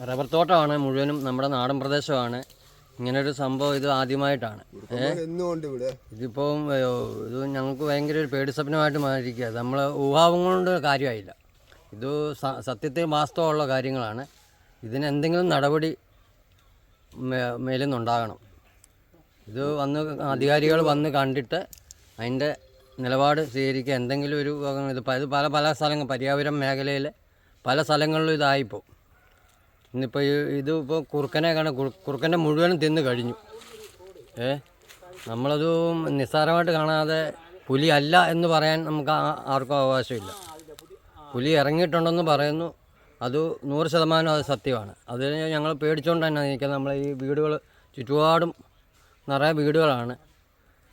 Rubber തോട്ടമാണ് മുഴുവനും നമ്മുടെ നാടൻ പ്രദേശമാണ്. ഇങ്ങനെ ഒരു സംഭവം ഇത് ആദ്യമായിട്ടാണ്. ഇതിപ്പോ ഇത് ഞങ്ങൾക്ക് ഭയങ്കര ഒരു പേടിസ്വപ്നമായിട്ട് മാറിയിരിക്കുക നമ്മൾ ഊഹാവും കൊണ്ട് കാര്യമായില്ല. ഇത് സത്യത്തിൽ വാസ്തവമുള്ള കാര്യങ്ങളാണ്. ഇതിന് എന്തെങ്കിലും നടപടി മേലിന്നുണ്ടാകണം. ഇത് വന്ന് അധികാരികൾ വന്ന് കണ്ടിട്ട് അതിന്റെ നിലപാട് സ്വീകരിക്കുക. എന്തെങ്കിലും ഒരു ഇത് ഇത് പല പല സ്ഥലങ്ങൾ പര്യാവരം മേഖലയിൽ പല സ്ഥലങ്ങളിലും ഇതായിപ്പോൾ ഇന്നിപ്പോൾ ഇതിപ്പോൾ ഇത് ഇപ്പോൾ കുറുക്കനെ കാണാൻ കുറുക്കനെ മുഴുവനും തിന്ന് കഴിഞ്ഞു. ഏ? നമ്മളത് നിസ്സാരമായിട്ട് കാണാതെ പുലി അല്ല എന്ന് പറയാൻ നമുക്ക് ആർക്കും അവകാശമില്ല. പുലി ഇറങ്ങിയിട്ടുണ്ടെന്ന് പറയുന്നു. അത് നൂറ് ശതമാനം അത് സത്യമാണ്. അത് ഞങ്ങൾ പേടിച്ചുകൊണ്ട് തന്നെ നിൽക്കുന്നത് നമ്മളെ ഈ വീടുകൾ ചുറ്റുപാടും നിറയെ വീടുകളാണ്.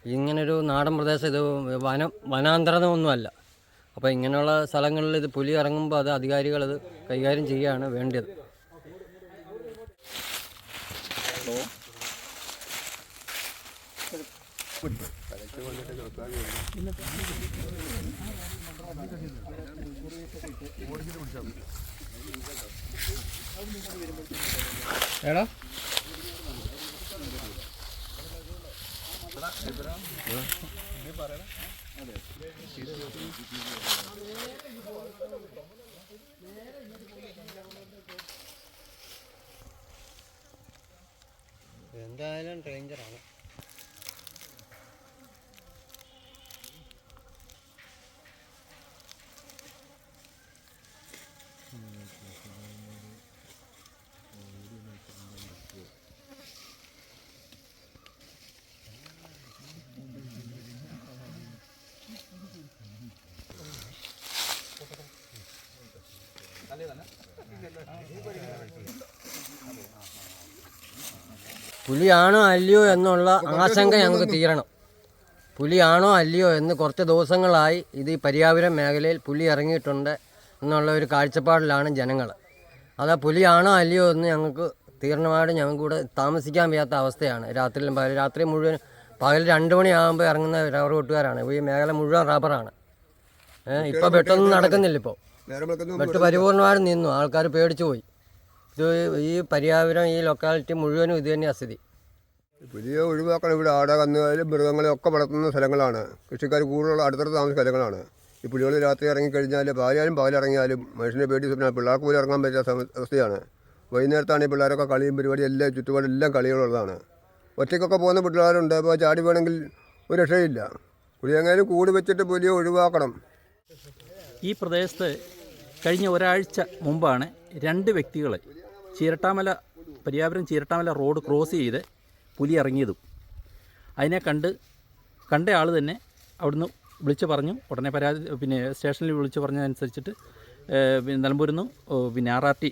ഇങ്ങനൊരു നാടൻ പ്രദേശം ഇത് വനം വനാന്തരമൊന്നുമല്ല. അപ്പോൾ ഇങ്ങനെയുള്ള സ്ഥലങ്ങളിൽ ഇത് പുലി ഇറങ്ങുമ്പോൾ അത് അധികാരികൾ അത് കൈകാര്യം ചെയ്യുകയാണ് വേണ്ടത് എടാ. എന്തായാലും ഡേഞ്ചറാണ് പുലിയാണോ അല്ലയോ എന്നുള്ള ആശങ്ക ഞങ്ങൾക്ക് തീരണം. പുലിയാണോ അല്ലയോ എന്ന് കുറച്ച് ദിവസങ്ങളായി ഇത് ഈ പര്യാവരം മേഖലയിൽ പുലി ഇറങ്ങിയിട്ടുണ്ട് എന്നുള്ള ഒരു കാഴ്ചപ്പാടിലാണ് ജനങ്ങൾ. അതാ പുലിയാണോ അല്ലയോ എന്ന് ഞങ്ങൾക്ക് തീർണമായിട്ട് ഞങ്ങൾക്ക് ഇവിടെ താമസിക്കാൻ വയ്യാത്ത അവസ്ഥയാണ്. രാത്രിയിലും പകൽ രാത്രി മുഴുവൻ പകൽ രണ്ട് മണിയാകുമ്പോൾ ഇറങ്ങുന്ന റബ്ബർ വെട്ടുകാരാണ്. ഈ മേഖല മുഴുവൻ റബ്ബറാണ് ഇപ്പോൾ പെട്ടെന്ന് നടക്കുന്നില്ല ഇപ്പോൾ പെട്ട് വെട്ട് പരിപൂർണമായിട്ട് നിന്നു. ആൾക്കാർ പേടിച്ചു പോയി. ഇത് ഈ പര്യാവരം ഈ ലൊക്കാലിറ്റി മുഴുവനും ഇത് തന്നെയാണ് സ്ഥിതി പുലിയെ ഒഴിവാക്കണം ഇവിടെ ആട കന്നുകാലും മൃഗങ്ങളെ ഒക്കെ വളർത്തുന്ന സ്ഥലങ്ങളാണ്. കൃഷിക്കാർ കൂടുതലുള്ള അടുത്തടുത്ത് താമസിക്കുന്ന സ്ഥലങ്ങളാണ്. ഈ പുലികൾ രാത്രി ഇറങ്ങിക്കഴിഞ്ഞാൽ പാലാലും പാലിറങ്ങിയാലും മനുഷ്യനെ പേടി സ്വപ്നം പിള്ളേർക്ക് പോലും ഇറങ്ങാൻ പറ്റാത്ത അവസ്ഥയാണ്. വൈകുന്നേരത്താണ് ഈ പിള്ളേരൊക്കെ കളിയും പരിപാടി എല്ലാം ചുറ്റുപാടെല്ലാം കളികളുള്ളതാണ്. ഒറ്റയ്ക്കൊക്കെ പോകുന്ന പിള്ളേരുണ്ട്. അപ്പോൾ ചാടി വേണമെങ്കിൽ ഒരു രക്ഷയില്ല. പുലി എങ്ങനെയും കൂടി വെച്ചിട്ട് പുലിയെ ഒഴിവാക്കണം. ഈ പ്രദേശത്ത് കഴിഞ്ഞ ഒരാഴ്ച മുമ്പാണ് രണ്ട് വ്യക്തികൾ ചീരട്ടാമല പരിയാപുരം ചീരട്ടാമല റോഡ് ക്രോസ് ചെയ്ത് പുലി ഇറങ്ങിയതും. അതിനെ കണ്ട് കണ്ട ആൾ തന്നെ അവിടുന്ന് വിളിച്ചു പറഞ്ഞു ഉടനെ പരാതി പിന്നെ സ്റ്റേഷനിൽ വിളിച്ചു പറഞ്ഞതനുസരിച്ചിട്ട് പിന്നെ നിലമ്പൂരിൽ നിന്ന് പിന്നെ ആർ ആർ ടി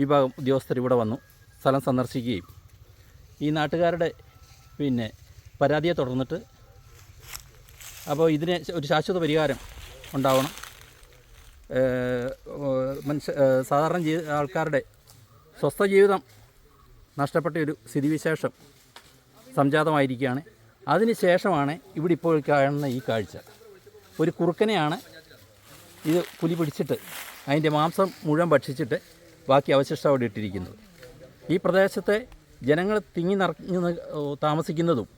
വിഭാഗം ഉദ്യോഗസ്ഥർ ഇവിടെ വന്നു സ്ഥലം സന്ദർശിക്കുകയും. ഈ നാട്ടുകാരുടെ പിന്നെ പരാതിയെ തുടർന്നിട്ട് അപ്പോൾ ഇതിന് ഒരു ശാശ്വത പരിഹാരം ഉണ്ടാവണം. മനുഷ്യ സാധാരണ ജീ ആൾക്കാരുടെ സ്വസ്ഥ ജീവിതം നഷ്ടപ്പെട്ട ഒരു സ്ഥിതിവിശേഷം സംജാതമായിരിക്കുകയാണ്. അതിന് ശേഷമാണ് ഇവിടെ ഇപ്പോൾ കാണുന്ന ഈ കാഴ്ച. ഒരു കുറുക്കനെയാണ് ഇത് പുലി പിടിച്ചിട്ട് അതിന്റെ മാംസം മുഴുവൻ ഭക്ഷിച്ചിട്ട് ബാക്കി അവശിഷ്ടം അവിടെ ഇട്ടിരിക്കുന്നത്. ഈ പ്രദേശത്തെ ജനങ്ങൾ തിങ്ങി നിറഞ്ഞു താമസിക്കുന്നതും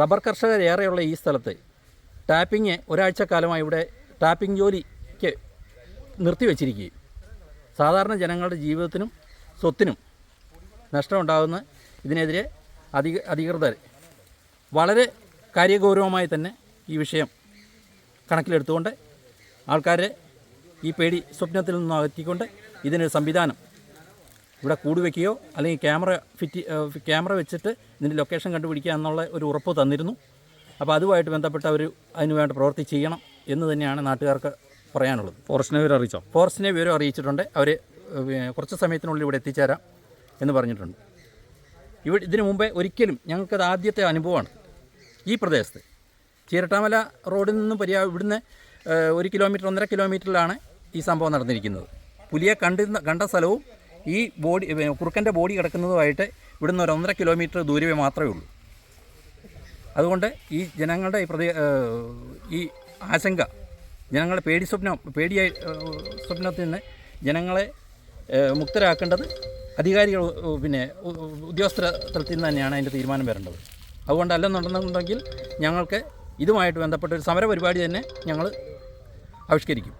റബ്ബർ കർഷകർ ഏറെയുള്ള ഈ സ്ഥലത്ത് ടാപ്പിങ് ഒരാഴ്ചക്കാലമായി ഇവിടെ ടാപ്പിംഗ് ജോലിക്ക് നിർത്തിവെച്ചിരിക്കുകയും സാധാരണ ജനങ്ങളുടെ ജീവിതത്തിനും സ്വത്തിനും നഷ്ടമുണ്ടാകുന്ന ഇതിനെതിരെ അധിക അധികൃതർ വളരെ കാര്യഗൗരവമായി തന്നെ ഈ വിഷയം കണക്കിലെടുത്തുകൊണ്ട് ആൾക്കാരെ ഈ പേടി സ്വപ്നത്തിൽ നിന്നും അകറ്റിക്കൊണ്ട് ഇതിനൊരു സംവിധാനം ഇവിടെ കൂടുവെക്കുകയോ അല്ലെങ്കിൽ ക്യാമറ ഫിറ്റ് ക്യാമറ വെച്ചിട്ട് ഇതിന്റെ ലൊക്കേഷൻ കണ്ടുപിടിക്കുക എന്നുള്ള ഒരു ഉറപ്പ് തന്നിരുന്നു. അപ്പോൾ അതുമായിട്ട് ബന്ധപ്പെട്ട അവർ അതിന് വേണ്ട പ്രവൃത്തി ചെയ്യണം എന്ന് തന്നെയാണ് നാട്ടുകാർക്ക് പറയാനുള്ളത്. ഫോറസ്റ്റിനെ വിവരം അറിയിച്ചോ? ഫോറസ്റ്റിനെ വിവരം അറിയിച്ചിട്ടുണ്ട്. അവർ കുറച്ച് സമയത്തിനുള്ളിൽ ഇവിടെ എത്തിച്ചേരാം എന്ന് പറഞ്ഞിട്ടുണ്ട്. ഇവിടെ ഇതിനു മുമ്പേ ഒരിക്കലും ഞങ്ങൾക്കത് ആദ്യത്തെ അനുഭവമാണ് ഈ പ്രദേശത്ത്. ചീരട്ടാമല റോഡിൽ നിന്നും പരിയാ ഇവിടുന്ന് ഒരു കിലോമീറ്റർ ഒന്നര കിലോമീറ്ററിലാണ് ഈ സംഭവം നടന്നിരിക്കുന്നത്. പുലിയെ കണ്ടിരുന്ന കണ്ട സ്ഥലവും ഈ ബോഡി കുറുക്കന്റെ ബോഡി കിടക്കുന്നതുമായിട്ട് ഇവിടുന്ന് ഒരു ഒന്നര കിലോമീറ്റർ ദൂരമേ മാത്രമേ ഉള്ളൂ. അതുകൊണ്ട് ഈ ജനങ്ങളുടെ ഈ പ്രതി ഈ ആശങ്ക ജനങ്ങളെ പേടി സ്വപ്നം പേടിയായി സ്വപ്നത്തിൽ നിന്ന് ജനങ്ങളെ മുക്തരാക്കേണ്ടത് അധികാരികൾ പിന്നെ ഉദ്യോഗസ്ഥ തലത്തിൽ നിന്ന് തന്നെയാണ് അതിന്റെ തീരുമാനം വരേണ്ടത്. അതുകൊണ്ട് അല്ലെന്നുണ്ടെന്നുണ്ടെങ്കിൽ ഞങ്ങൾക്ക് ഇതുമായിട്ട് ബന്ധപ്പെട്ട ഒരു സമരപരിപാടി തന്നെ ഞങ്ങൾ ആവിഷ്കരിക്കും.